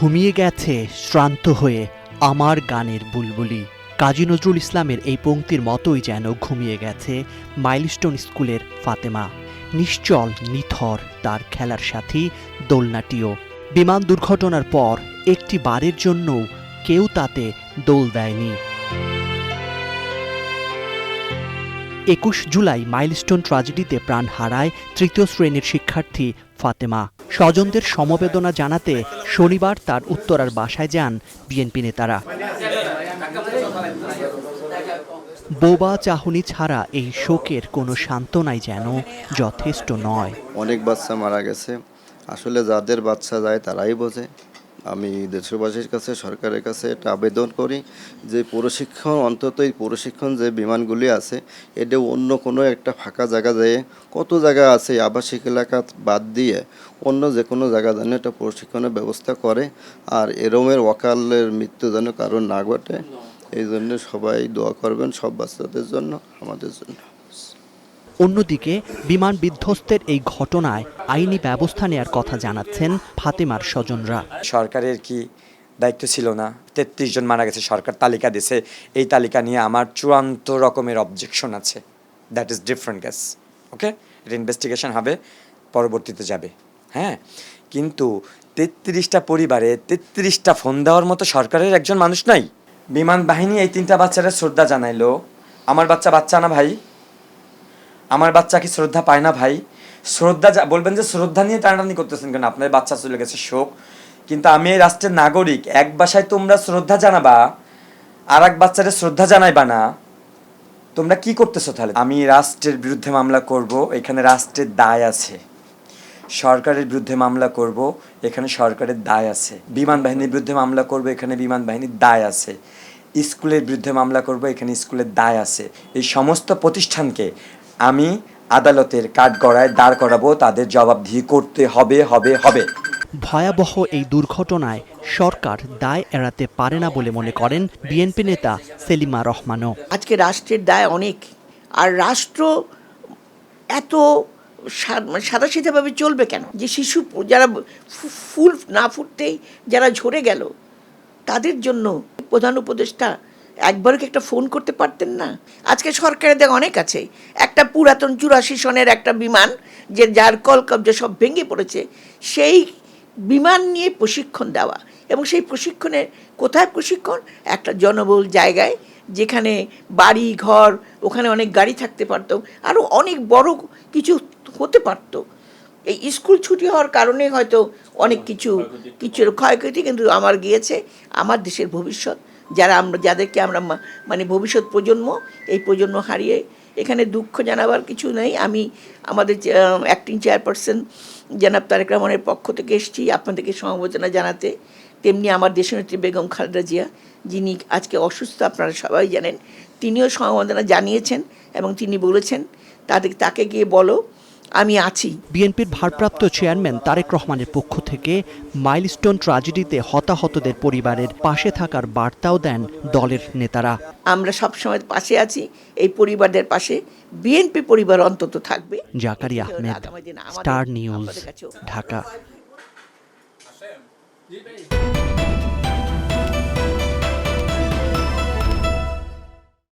ঘুমিয়ে গেছে, শ্রান্ত হয়ে আমার গানের বুলবুলি। কাজী নজরুল ইসলামের এই পংক্তির মতোই যেন ঘুমিয়ে গেছে মাইলস্টোন স্কুলের ফাতেমা। নিশ্চল, নিথর তার খেলার সাথী, দোলনাটিও। বিমান দুর্ঘটনার পর একটি বারের জন্যও কেউ তাতে দোল দেয়নি। একুশ জুলাই মাইলস্টোন ট্রাজেডিতে প্রাণ হারায় তৃতীয় শ্রেণির শিক্ষার্থী ফাতেমা। স্বজনদের সমবেদনা জানাতে শনিবার তার উত্তরার বাসায় যান বিএনপি নেতারা। বোবা চাহনি ছাড়া এই শোকের কোনো সান্ত্বনাই যেন যথেষ্ট নয়। অনেক বাচ্চা মারা গেছে। আসলে যাদের বাচ্চা যায় তারাই বোঝে। আমি দেশবাসীর কাছে, সরকারের কাছে এটা আবেদন করি যে প্রশিক্ষণ, অন্তত এই প্রশিক্ষণ যে বিমানগুলি আছে এটা অন্য কোনো একটা ফাঁকা জায়গা যেয়ে কত জায়গা আছে, আবাসিক এলাকা বাদ দিয়ে অন্য যে কোনো জায়গা যেন একটা প্রশিক্ষণের ব্যবস্থা করে। আর এরমের অকালের মৃত্যু যেন কারণ না ঘটে, এই জন্য সবাই দোয়া করবেন সব বাচ্চাদের জন্য, আমাদের জন্য। অন্যদিকে, বিমান বিধ্বস্তের এই ঘটনায় আইনি ব্যবস্থা নেয়ার কথা জানাচ্ছেন ফাতেমার স্বজনরা। সরকারের কি দায়িত্ব ছিল না? তেত্রিশ জন মারা গেছে, সরকার তালিকা দিয়েছে। এই তালিকা নিয়ে আমার চূড়ান্ত রকমের অবজেকশন আছে। That is different gas okay এটা ইনভেস্টিগেশন হবে, পরবর্তীতে যাবে। হ্যাঁ? কিন্তু তেত্রিশটা পরিবারে তেত্রিশটা ফোন দেওয়ার মতো সরকারের একজন মানুষ নাই। বিমান বাহিনী এই তিনটা বাচ্চারা শ্রদ্ধা জানাইলো। আমার বাচ্চা বাচ্চা না ভাই? আমার বাচ্চা কি শ্রদ্ধা পায় না ভাই? শ্রদ্ধা যা- বলবেন যে শ্রদ্ধা নিয়ে টানাটানি করতেছেন কেন? আপনার বাচ্চা চলে গেছে, শোক। কিন্তু আমি এই রাষ্ট্রের নাগরিক, এক বাসায় তোমরা শ্রদ্ধা জানাবা আর এক বাচ্চারে শ্রদ্ধা জানাইবা না, তোমরা কি করতেছো তাহলে? আমি রাষ্ট্রের বিরুদ্ধে মামলা করব, এখানে রাষ্ট্রের দায় আছে। সরকারের বিরুদ্ধে মামলা করব, এখানে সরকারের দায় আছে। বিমান বাহিনীর বিরুদ্ধে মামলা করব, এখানে বিমান বাহিনীর দায় আছে। স্কুলের বিরুদ্ধে মামলা করব এখানে স্কুলের দায় আছে। এই সমস্ত প্রতিষ্ঠানকে আমি আদালতের কাঠগড়ায় দাঁড় করাবো তাদের জবাবদিহি করতে হবে হবে হবে। ভয়াবহ এই দুর্ঘটনায় সরকার দায় এড়াতে পারে না বলে মনে করেন বিএনপি নেতা সেলিমা রহমানও। আজকে রাষ্ট্রের দায় অনেক আর রাষ্ট্র এত সাদাসিধাভাবে চলবে কেন? যে শিশু যারা ফুল না ফুটতেই যারা ঝরে গেল তাদের জন্য প্রধান উপদেষ্টা একবারও কি একটা ফোন করতে পারতেন না? আজকে সরকারের দেখ অনেক আছে। একটা পুরাতন চুরাশি সনের একটা বিমান যে যার কল কবজা সব ভেঙে পড়েছে, সেই বিমান নিয়ে প্রশিক্ষণ দেওয়া এবং সেই প্রশিক্ষণে কোথায় প্রশিক্ষণ? একটা জনবহুল জায়গায় যেখানে বাড়ি, ঘর, ওখানে অনেক গাড়ি থাকতে পারতো আরও অনেক বড় কিছু হতে পারতো। এই স্কুল ছুটি হওয়ার কারণে হয়তো অনেক কিছু কিছুর ক্ষয়ক্ষতি কিন্তু আমার গিয়েছে, আমার দেশের ভবিষ্যৎ। যারা আমরা, যাদেরকে আমরা মানে ভবিষ্যৎ প্রজন্ম, এই প্রজন্ম হারিয়ে এখানে দুঃখ জানাবার কিছু নেই। আমি আমাদের অ্যাক্টিং চেয়ারপারসন জনাব তারেক রহমানের পক্ষ থেকে এসেছি আপনাদেরকে সমবেদনা জানাতে। তেমনি আমার দেশনেত্রী বেগম খালেদা জিয়া, যিনি আজকে অসুস্থ, আপনারা সবাই জানেন, তিনিও সমবেদনা জানিয়েছেন এবং তিনি বলেছেন, তাদের, তাকে গিয়ে বলো আমি আছি। বিএনপির ভারপ্রাপ্ত চেয়ারম্যান তারেক রহমানের পক্ষ থেকে মাইলস্টোন ট্রাজেডিতে হতাহতদের পরিবারের পাশে থাকার বার্তাও দেন দলের নেতারা। আমরা সবসময় পাশে আছি এই পরিবারদের পাশে। বিএনপি পরিবার অন্তত থাকবে। Zakaria Ahmed Star News Dhaka.